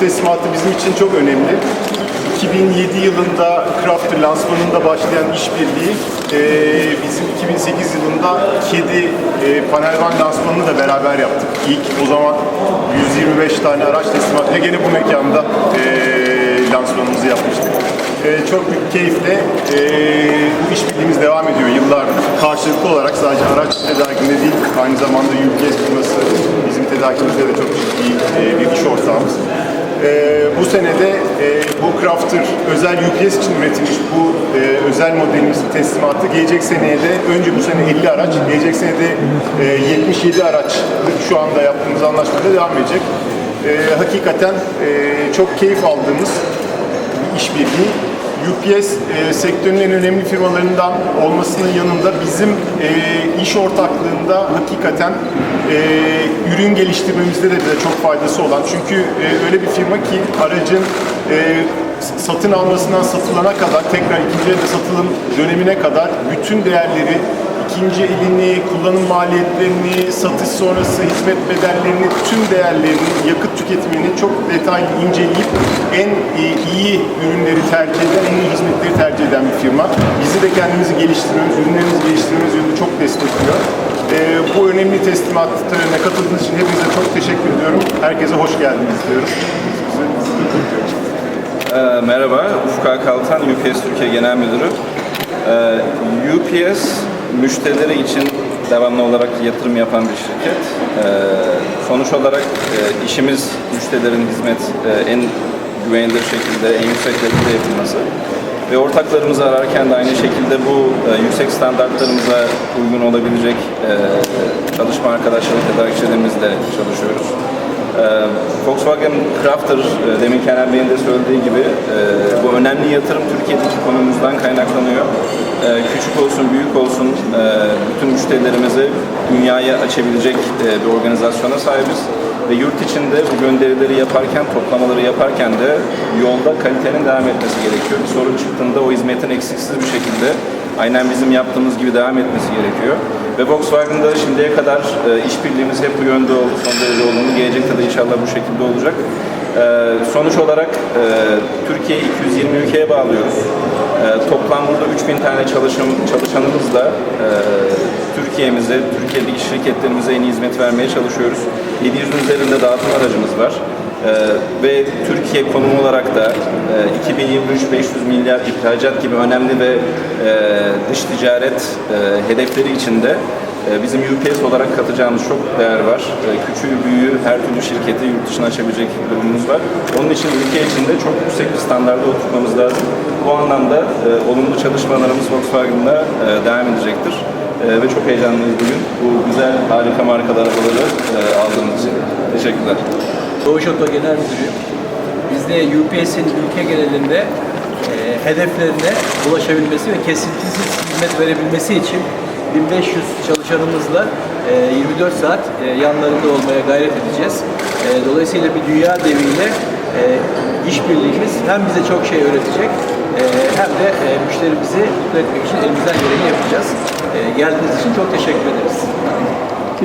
teslimatı bizim için çok önemli. 2007 yılında Crafter lansmanında başlayan işbirliği e, bizim 2008 yılında kedi e, panel van lansmanını da beraber yaptık. İlk o zaman 125 tane araç teslimatıyla gene bu mekanda e, lansmanımızı yapmıştık. E, çok büyük keyifle e, bu işbirliğimiz devam ediyor yıllardır. Karşılıklı olarak sadece araç tedarikinde değil, aynı zamanda UPS firması bizim tedarikimizde de çok ciddi e, bir iş ortağımız. Ee, bu senede e, bu Crafter özel UPS için üretilmiş bu e, özel modelimizin teslimatı gelecek seneye de önce bu sene 50 araç, gelecek senede e, 77 araç şu anda yaptığımız anlaşmada devam edecek. E, hakikaten e, çok keyif aldığımız bir işbirliği. UPS e, sektörünün en önemli firmalarından olmasının yanında bizim e, iş ortaklığında hakikaten e, ürün geliştirmemizde de bize çok faydası olan. Çünkü e, öyle bir firma ki aracın e, satın almasından satılana kadar, tekrar ikinci elde satılım dönemine kadar bütün değerleri ikinci elini, kullanım maliyetlerini, satış sonrası hizmet bedellerini, tüm değerlerini, yakıt tüketimini çok detaylı inceleyip en iyi ürünleri tercih eden, en iyi hizmetleri tercih eden bir firma. Bizi de kendimizi geliştirmemiz, ürünlerimizi geliştirmemiz yönünde çok destekliyor. Ee, bu önemli teslimat törenine katıldığınız için hepinize çok teşekkür ediyorum. Herkese hoş geldiniz diyorum. Ee, Merhaba, Ufuk Kaltan, UPS Türkiye Genel Müdürü. Ee, UPS müşterileri için devamlı olarak yatırım yapan bir şirket. Ee, sonuç olarak e, işimiz müşterilerin hizmet e, en güvenilir şekilde, en yüksek derecede yapılması. Ve ortaklarımızı ararken de aynı şekilde bu e, yüksek standartlarımıza uygun olabilecek e, çalışma arkadaşları, tedarikçilerimizle çalışıyoruz. Ee, Volkswagen Crafter, e, demin Kenan Bey'in de söylediği gibi e, bu önemli yatırım Türkiye'deki konumuzdan kaynaklanıyor. E, Küçük olsun, büyük olsun e, bütün müşterilerimizi dünyaya açabilecek e, bir organizasyona sahibiz. Ve yurt içinde bu gönderileri yaparken, toplamaları yaparken de yolda kalitenin devam etmesi gerekiyor. Bir sorun çıktığında o hizmetin eksiksiz bir şekilde aynen bizim yaptığımız gibi devam etmesi gerekiyor. Ve Volkswagen'da şimdiye kadar e, işbirliğimiz hep bu yönde oldu, son derece olumlu. Gelecekte de inşallah bu şekilde olacak. E, sonuç olarak e, Türkiye'yi 220 ülkeye bağlıyoruz. E, toplam burada 3000 tane çalışan, çalışanımızla e, Türkiye'mize, Türkiye'deki şirketlerimize en iyi hizmet vermeye çalışıyoruz. 700'ün üzerinde dağıtım aracımız var. Ee, ve Türkiye konum olarak da e, 2023 500 milyar ihracat gibi önemli ve e, dış ticaret e, hedefleri içinde e, bizim UPS olarak katacağımız çok değer var. E, küçüğü, büyüğü, her türlü şirketi yurt dışına açabilecek durumumuz var. Onun için ülke içinde çok yüksek bir standarda oturtmamız lazım. Bu anlamda e, olumlu çalışmalarımız Volkswagen'da e, devam edecektir. E, ve çok heyecanlıyız bugün. Bu güzel, harika markalı arabaları e, aldığımız için. Teşekkürler. Doğuş Oto Genel Müdürüyüm. Biz de UPS'in ülke genelinde e, hedeflerine ulaşabilmesi ve kesintisiz hizmet verebilmesi için 1500 çalışanımızla e, 24 saat e, yanlarında olmaya gayret edeceğiz. E, dolayısıyla bir dünya deviyle e, işbirliğimiz hem bize çok şey öğretecek e, hem de e, müşterimizi mutlu etmek için elimizden geleni yapacağız. E, geldiğiniz için çok teşekkür ederiz.